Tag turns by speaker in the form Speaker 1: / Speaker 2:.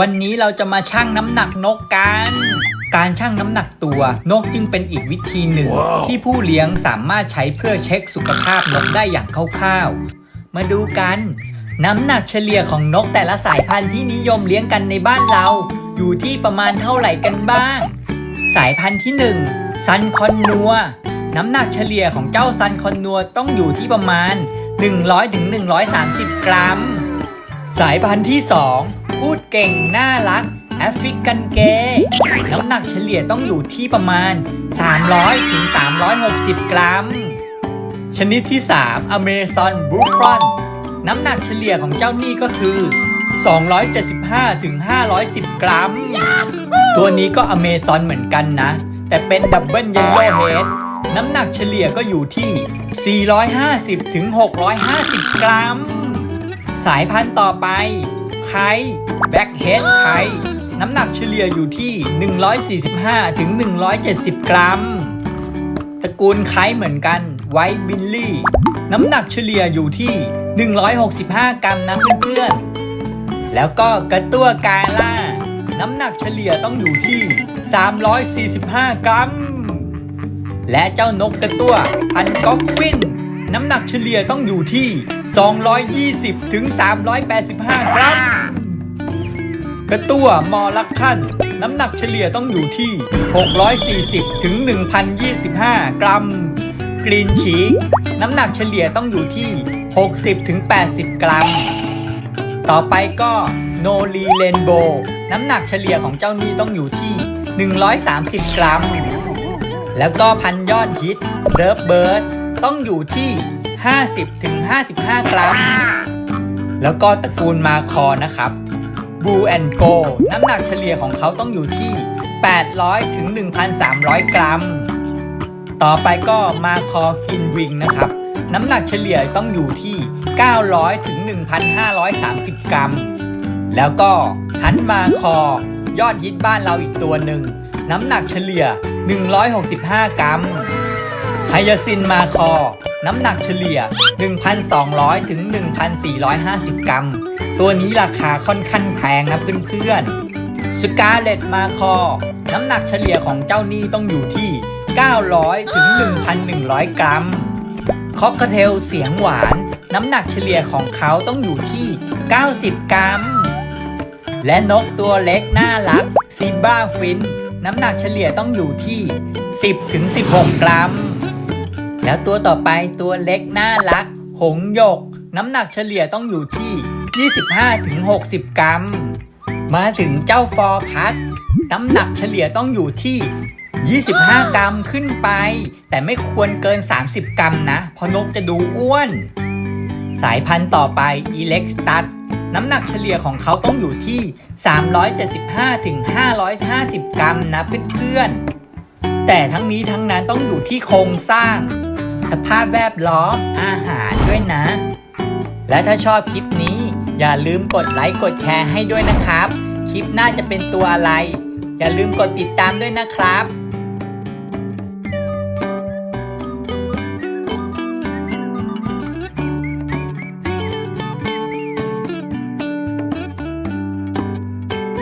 Speaker 1: วันนี้เราจะมาชั่งน้ำหนักนกกัน การชั่งน้ำหนักตัวนกจึงเป็นอีกวิธีหนึ่งที่ผู้เลี้ยงสามารถใช้เพื่อเช็คสุขภาพนกได้อย่างคร่าวๆ มาดูกัน น้ำหนักเฉลี่ยของนกแต่ละสายพันธุ์ที่นิยมเลี้ยงกันในบ้านเรา อยู่ที่ประมาณเท่าไหร่กันบ้าง สายพันธุ์ที่1ซันคอนนัวน้ำหนักเฉลี่ยของเจ้าซันคอนนัวต้องอยู่ที่ประมาณ 100-130 กรัม สายพันธุ์ที่ 2 พูดเก่ง น่ารัก แอฟริกันเกย์น้ำหนักเฉลี่ยต้องอยู่ที่ประมาณ 300-360 กรัม ชนิดที่ 3 อเมซอนบ u ฟรอนน้ำหนักเฉลี่ยของเจ้านี่ก็คือ 275-510 กรัม ตัวนี้ก็อเมซอนเหมือนกันนะ แต่เป็นดับเบิลเยลโล่เฮดน้ำหนักเฉลี่ยก็อยู่ที่ 450-650 กรัม สายพันธุ์ต่อไป ไคแบ็กเฮดไคน้ำหนักเฉลี่ยอยู่ที่ 145ถึง170 กรัม ตระกูลไคเหมือนกันไวท์บิลลี่ น้ำหนักเฉลี่ยอยู่ที่ 165 กรัมนะเพื่อนๆ แล้วก็กระตั้วกาล่า น้ำหนักเฉลี่ยต้องอยู่ที่ 345 กรัม และเจ้านกกระตั้วพันกอฟฟิน น้ำหนักเฉลี่ยต้องอยู่ที่ 220ถึง385 กรัม กระตั้วมอลักคันน้ำหนักเฉลี่ยต้องอยู่ที่ 640 ถึง 1,025 กรัม กรีนชีกน้ำหนักเฉลี่ยต้องอยู่ที่ 60 ถึง 80 กรัม ต่อไปก็โนลีเรนโบน้ำหนักเฉลี่ยของเจ้านี้ต้องอยู่ที่ 130 กรัม แล้วก็พันยอดฮิตเลิฟเบิร์ดต้องอยู่ที่ 50-55 กรัม แล้วก็ตระกูลมาคอนะครับ บูแอนโกน้ำหนักเฉลี่ยของเขาต้องอยู่ที่ 800 ถึง 1,300 กรัม ต่อไปก็มาคอกินวิงนะครับ น้ำหนักเฉลี่ยต้องอยู่ที่ 900 ถึง 1,530 กรัม แล้วก็ฮันมาคอยอดฮิตบ้านเราอีกตัวหนึ่ง น้ำหนักเฉลี่ย 165 กรัมไฮยาซินมาคอ น้ำหนักเฉลี่ย 1,200 ถึง 1,450 กรัม ตัวนี้ราคาค่อนข้างแพงนะเพื่อนๆสกาเลตมาคอ น้ำหนักเฉลี่ยของเจ้านี่ต้องอยู่ที่ 900 ถึง 1,100 กรัม คอกเทลเสียงหวาน น้ำหนักเฉลี่ยของเขาต้องอยู่ที่ 90 กรัม และนกตัวเล็กน่ารักซิบ้าฟิน น้ำหนักเฉลี่ยต้องอยู่ที่ 10ถึง16 กรัม แล้วตัวต่อไปตัวเล็กน่ารัก หงหยก น้ำหนักเฉลี่ยต้องอยู่ที่ 25ถึง60 กรัม มาถึงเจ้าฟอร์พัดน้ำหนักเฉลี่ยต้องอยู่ที่ 25 กรัมขึ้นไป แต่ไม่ควรเกิน 30 กรัมนะ เพราะนกจะดูอ้วน สายพันธุ์ต่อไป e l e x t u s น้ำหนักเฉลี่ยของเขาต้องอยู่ที่ 375ถึง550 กรัมนะเพื่อนๆแต่ทั้งนี้ทั้งนั้นต้องอยู่ที่โครงสร้าง สภาพแวดล้อมอาหารด้วยนะ และถ้าชอบคลิปนี้ อย่าลืมกดไลค์กดแชร์ให้ด้วยนะครับ คลิปหน้าจะเป็นตัวอะไร อย่าลืมกดติดตามด้วยนะครับ